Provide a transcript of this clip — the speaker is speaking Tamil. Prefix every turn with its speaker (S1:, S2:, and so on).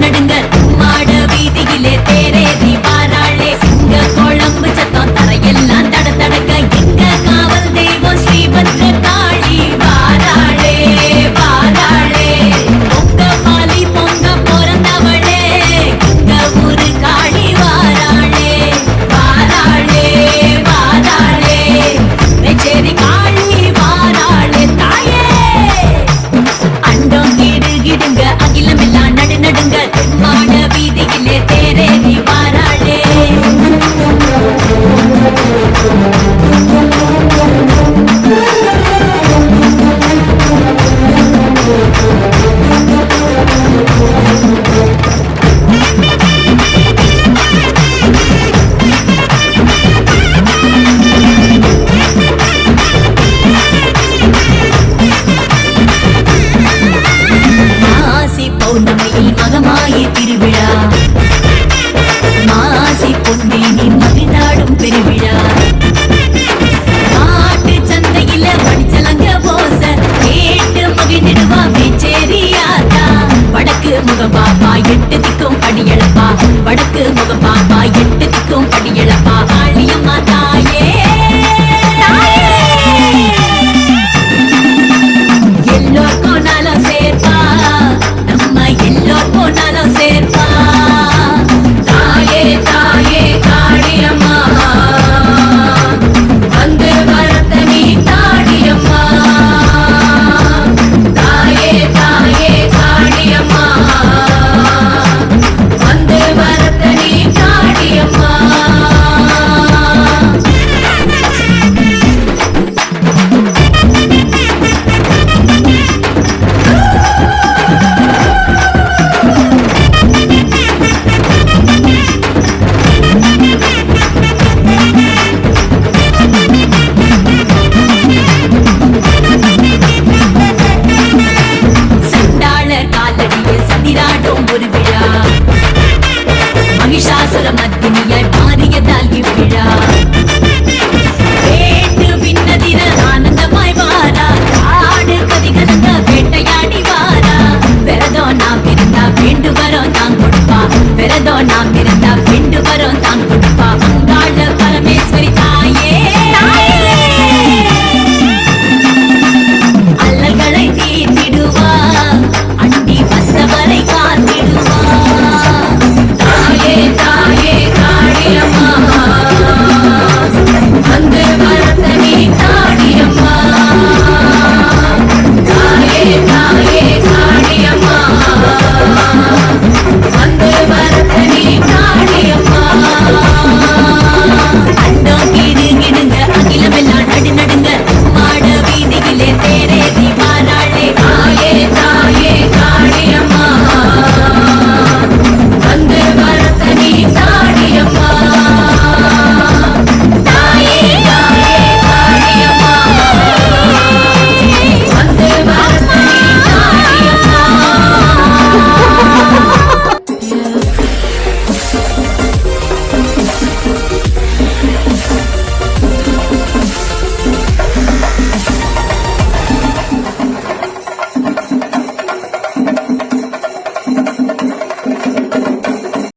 S1: maybe బిడా ஒரு விழா. மகிஷாசுர மத்தினியாய் பாரியதால் இவ்விழா வேண்டுவரோ நான் கொடுப்பா. விரதோ நாம்